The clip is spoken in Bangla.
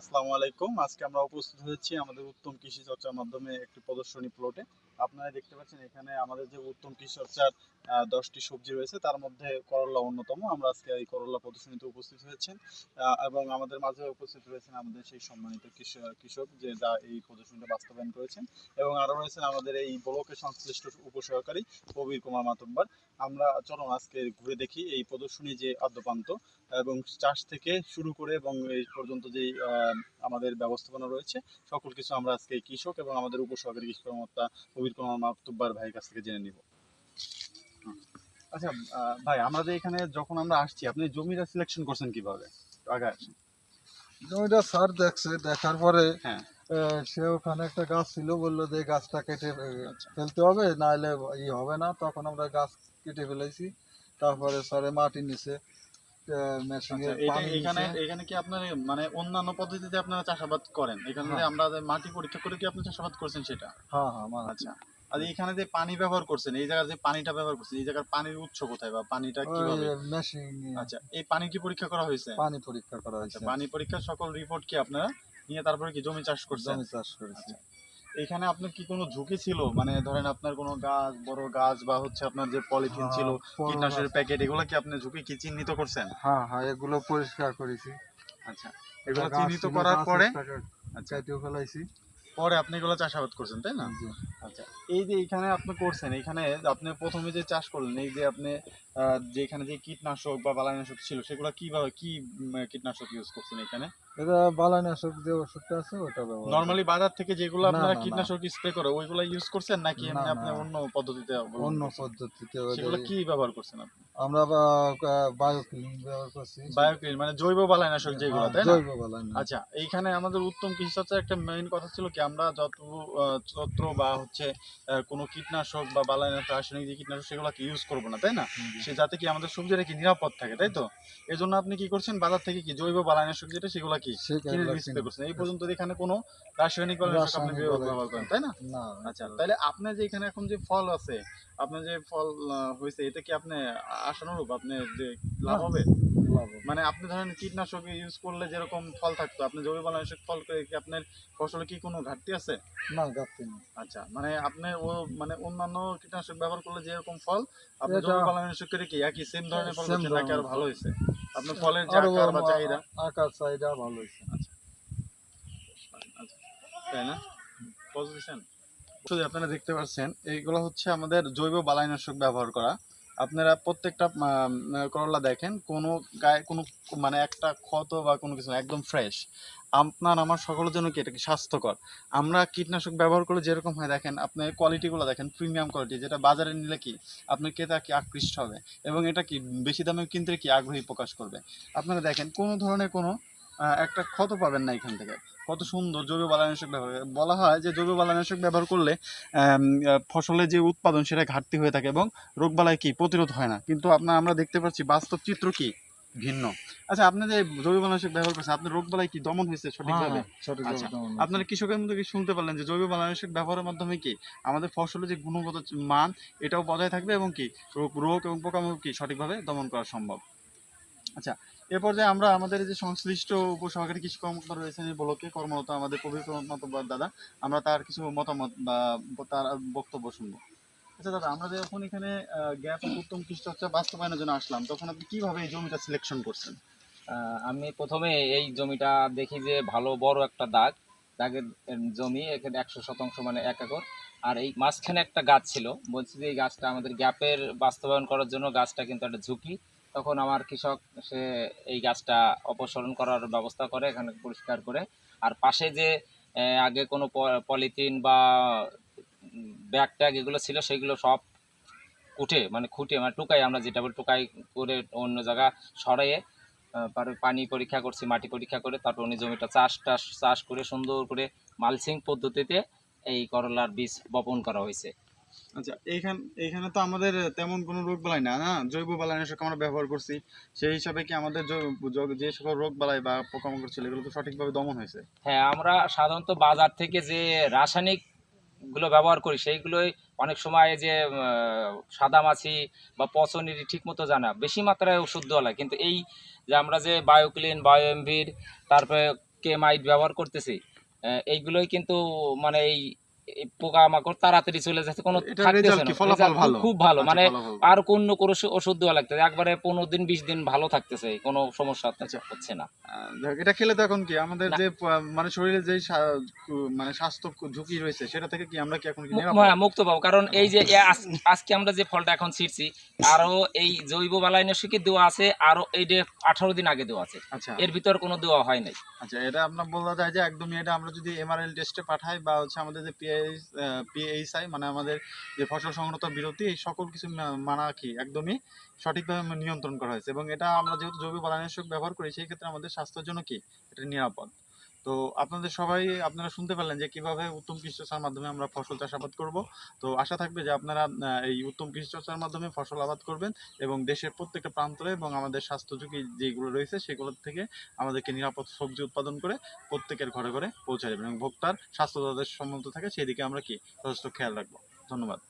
আসসালামু আলাইকুম। আজকে আমরা উপস্থিত হয়েছি আমাদের উত্তম কৃষি চর্চার মাধ্যমে একটি প্রদর্শনী প্লটে আপনারা দেখতে পাচ্ছেন এখানে আমাদের যে উত্তম কৃষি চর্চার দশটি সবজি রয়েছে তার মধ্যে করলা অন্যতম। আমরা আজকে এই করলা প্রদর্শনীতে উপস্থিত হয়েছেন এবং আমাদের মাঝে উপস্থিত রয়েছেন আমাদের সেই সম্মানিত কৃষক যে যা এই প্রদর্শনীটা বাস্তবায়ন করেছেন এবং আরও রয়েছেন আমাদের এই ব্লকের সংশ্লিষ্ট উপসহকারী কবির কুমার মাতব্বর। আমরা চলুন আজকে ঘুরে দেখি এই প্রদর্শনী যে আদ্যপান্ত এবং চাষ থেকে শুরু করে এবং এই পর্যন্ত আহ, আমাদের ব্যবস্থাপনা রয়েছে সকল কিছু আমরা আজকে কৃষক এবং আমাদের উপসহকারী কৃষি কর্মকর্তা কবির কুমার মাতুব্বার ভাইয়ের কাছ থেকে জেনে নিব। আচ্ছা ভাই আমরা যে এখানে যখন আমরা আসছি আপনি জমিটা সিলেকশন করছেন কীভাবে? আগে আসেন। জমিটা স্যার দেখছে দেখার পরে হ্যাঁ। সে ওখানে একটা গাছ ছিল বলল যে গাছটা কেটে আচ্ছা। ফেলতে হবে নাহলে ই হবে না। তখন আমরা গাছ কেটে ফেলেছি। তারপরে স্যারে মাটি নিছে। আচ্ছা, এটা- পানি এখানে এখানে কি আপনার মানে অন্যান্য পদ্ধতিতে আপনারা চাষাবাদ করেন? এখানে হ্যাঁ। আমরা মাটি পরীক্ষা করে কি আপনি চাষাবাদ করছেন সেটা? হ্যাঁ হ্যাঁ আচ্ছা। আর এখানে যে পানি ব্যবহার করছেন এই জায়গায় যে পানিটা ব্যবহার করছেন এই জায়গার পানির উৎস কোথায় বা পানিটা কীভাবে? আচ্ছা এই পানি কি পরীক্ষা করা হয়েছে? পানি পরীক্ষা করা আচ্ছা হয়েছে। পানি পরীক্ষার সকল রিপোর্ট কি আপনারা নিয়ে তারপরে কি জমি চাষ করছেন? জমি চাষ। এখানে আপনার কি কোনো ঝুঁকি ছিল? মানে ধরেন আপনার কোনো গাছ বড় গাছ বা হচ্ছে আপনার যে পলিথিন ছিল হ্যাঁ, কীটনাশকের প্যাকেট এগুলো কি আপনি ঝুঁকি কি চিহ্নিত করছেন? হ্যাঁ হ্যাঁ এগুলো পরিষ্কার করেছি। আচ্ছা এগুলো চিহ্নিত করার পরে? আচ্ছা। কেটেও ফেলাইছি। পরে আপনি এগুলো চাষাবাদ করছেন তাই না? আচ্ছা এই যে এখানে আপনি করছেন এখানে আপনি প্রথমে যে চাষ করলেন এই যে আপনি আহ, যে যে কীটনাশক বা বালাইনাশক ছিল সেগুলো কীভাবে কি কীটনাশক ইউজ করছেন এখানে? এটা বালানাশক যে ওষুধটা আছে ওটা ব্যবহার। নরমালি বাজার থেকে যেগুলো আপনারা। কীটনাশক স্প্রে করে ওইগুলো ইউজ করছেন নাকি এমনি আপনি অন্য পদ্ধতিতে অন্য পদ্ধতিতে সেগুলো কি ব্যবহার করছেন আপনি? আমরা বায়োক্লিন ব্যবহার করছি। বায়োক্লিন মানে জৈব বালাইনাশক যেগুলো হ্যাঁ, তাই না? জৈব বালাইনাশক। আচ্ছা এইখানে আমাদের উত্তম কৃষি চর্চার একটা মেইন কথা ছিল কি আমরা যত ছত্র বা হচ্ছে কোনো কীটনাশক বা বালাইনাশক রাসায়নিক যে কীটনাশক সেগুলোকে ইউজ করব না তাই না? সে যাতে কি আমাদের সবজিটা কি নিরাপদ থাকে তাই তো? এই জন্য আপনি কি করছেন? বাজার থেকে কি জৈব বালাইনাশক যেটা সেগুলো কি কিনে স্প্রে করছেন? এই পর্যন্ত এখানে কোনো রাসায়নিক আপনি ব্যবহার করেন তাই না? না আচ্ছা তাহলে আপনার যে এখানে এখন যে ফল আছে আপনার যে ফল হয়েছে এটা কি আপনি আশানুরূপ আপনি যে লাভ হবে। মানে আপনি ধরেন কীটনাশক ইউজ করলে যেরকম ফল থাকতো আপনি জৈব বালাইনাশক ফল করে কি আপনার ফসলে কি কোনো ঘাটতি আছে? না গাপতে না আচ্ছা মানে আপনি ও মানে অন্যান্য কীটনাশক ব্যবহার করলে যেরকম ফল আপনি জৈব বালাইনাশক করে কি একই সেম ধরনের ফল করছেন নাকি আরও ভালো হয়েছে? আপনার ফলের যে আকার বা চাহিদা? আকার চাহিদা ভালো হয়েছে। আচ্ছা। তাই না? শুধু আপনারা দেখতে পাচ্ছেন এইগুলো হচ্ছে আমাদের জৈব বালাইনাশক ব্যবহার করা। আপনারা প্রত্যেকটা করলা দেখেন, কোনো গায়ে, কোনো মানে একটা ক্ষত বা কোনো কিছু একদম ফ্রেশ আপনার, আমার সকলের জন্য কি এটা কি স্বাস্থ্যকর? আমরা কীটনাশক ব্যবহার করলে যেরকম হয়, দেখেন, আপনি কোয়ালিটিগুলো দেখেন প্রিমিয়াম কোয়ালিটি যেটা বাজারে নিলে কি, আপনার ক্রেতা কি আকৃষ্ট হবে? এবং এটা কি, বেশি দামে কিনতে কি আগ্রহী প্রকাশ করবে? আপনারা দেখেন, কোনো ধরনের কোনো একটা ক্ষত পাবেন না এখান থেকে। কত সুন্দর জৈব বালাইনাশক ব্যবহার বলা হয় যে জৈব বালাইনাশক ব্যবহার করলে ফসলের যে উৎপাদন সেটা ঘাটতি হয়ে থাকে এবং রোগবালাই কি প্রতিরোধ হয় না। কিন্তু আপনার আমরা দেখতে পাচ্ছি বাস্তব চিত্র কি? ভিন্ন। আচ্ছা আপনি যে জৈব বালাইনাশক ব্যবহার করছেন আপনার রোগবালাই কি দমন হয়েছে সঠিকভাবে? হ্যাঁ, সঠিক আচ্ছা, আপনারা কৃষকের মধ্যে কি শুনতে পারলেন যে জৈব বালাইনাশক ব্যবহারের মাধ্যমে কি আমাদের ফসলের যে গুণগত মান এটাও বজায় থাকবে এবং কি রোগ রোগ এবং পোকামাকড় কি সঠিকভাবে দমন করা সম্ভব? আচ্ছা এ পর্যায়ে আমরা আমাদের যে সংশ্লিষ্ট উপসহকারী কৃষি কর্মকর্তা রয়েছেন এই ব্লকে, কর্মরত আমাদের মাতব্বর দাদা, আমরা তার কিছু মতামত বা তার বক্তব্য শুনব। আচ্ছা দাদা, আমরা যখন এখানে গ্যাপ উত্তম কৃষি চর্চা বাস্তবায়নের জন্য আসলাম, তখন আপনি কীভাবে এই জমিটা সিলেকশন করছেন? আমি প্রথমে এই জমিটা দেখি যে ভালো, বড় একটা দাগ, দাগের জমি, এখানে একশো শতাংশ মানে এক একর। আর এই মাঝখানে একটা গাছ ছিল, বলছি যে এই গাছটা আমাদের গ্যাপের বাস্তবায়ন করার জন্য গাছটা কিন্তু একটা ঝুঁকি। তখন আমার কৃষক, সে এই গাছটা অপসারণ করার ব্যবস্থা করে এখানে পরিষ্কার করে। আর পাশে যে আগে কোনো পলিথিন বা ব্যাগ ট্যাগ এগুলো ছিল, সেগুলো সব কুটে মানে খুঁটে মানে টুকাই আমরা যেটা বলি, টুকাই করে অন্য জায়গা সরাইয়ে পানি পরীক্ষা করছি, মাটি পরীক্ষা করে, তারপর উনি জমিটা চাষ টাস, চাষ করে সুন্দর করে মালচিং পদ্ধতিতে এই করলার বীজ বপন করা হয়েছে। আচ্ছা এইখান, এইখানে তো আমাদের তেমন কোনো রোগ বালাই না না জৈব বালাইনাশক আমরা ব্যবহার করছি। সেই হিসাবে কি আমাদের যে সকল রোগ বালাই বা পোকামাকড় ছিল, এগুলো তো সঠিকভাবে দমন হয়েছে? হ্যাঁ আমরা সাধারণত বাজার থেকে যে রাসায়নিকগুলো ব্যবহার করি, সেইগুলোই অনেক সময় যে সাদা মাছি বা পচনের ঠিক মতো জানা। বেশি মাত্রায় ওষুধ দেওয়া লাগে, কিন্তু এই যে আমরা যে বায়োক্লিন, বায়োএমভির, তারপরে কেমাইট ব্যবহার করতেছি এইগুলোই কিন্তু মানে এই পোকামাকড় তাড়াতাড়ি চলে যাচ্ছে কোনো এটার থাকতেছে result না। কি? ফলাফল Result ভালো? খুব ভালো মানে আর কোন কোনো ওষুধ দেওয়া লাগতেছে একবারে পনেরো দিন বিশ দিন ভালো থাকতেছে কোনো সমস্যা। হচ্ছে না এটা খেলে তো এখন কি আমাদের যে মানে শরীরে যে মানে স্বাস্থ্য ঝুঁকি রয়েছে সেটা থেকে কি আমরা কি এখন কি মু- নিরাপদ? মুক্ত পাবো কারণ এই যে আজকে আমরা যে ফলটা এখন ছিঁড়ছি আরও এই জৈব বালাইনাশিকে দেওয়া আছে আরও এই যে আঠারো দিন আগে দেওয়া আছে আচ্ছা এর ভিতর কোনো দেওয়া হয় নাই আচ্ছা এটা আপনার বলা যায় যে একদমই এটা আমরা যদি এমআরএল টেস্টে পাঠাই বা হচ্ছে আমাদের যে পিএইচ পিএইচআই মানে আমাদের যে ফসল সংগ্রহ বিরতি, এই সকল কিছু মানা কি, একদমই সঠিকভাবে নিয়ন্ত্রণ করা হয়েছে। এবং এটা আমরা যেহেতু জৈব বালানাশক ব্যবহার করি, সেই ক্ষেত্রে আমাদের স্বাস্থ্যের জন্য কি? এটা নিরাপদ। তো আপনাদের সবাই, আপনারা শুনতে পারলেন যে কীভাবে উত্তম কৃষি চর্চার মাধ্যমে আমরা ফসল চাষাবাদ করব। তো আশা থাকবে যে আপনারা এই উত্তম কৃষি চর্চার মাধ্যমে ফসল আবাদ করবেন এবং দেশের প্রত্যেকটা প্রান্তরে এবং আমাদের স্বাস্থ্য ঝুঁকি যেগুলো রয়েছে সেগুলোর থেকে আমাদেরকে নিরাপদ সবজি উৎপাদন করে প্রত্যেকের ঘরে ঘরে পৌঁছে দেবেন এবং ভোক্তার স্বাস্থ্য যাদের সম্মত থাকে সেই দিকে আমরা কি যথেষ্ট খেয়াল রাখব। ধন্যবাদ।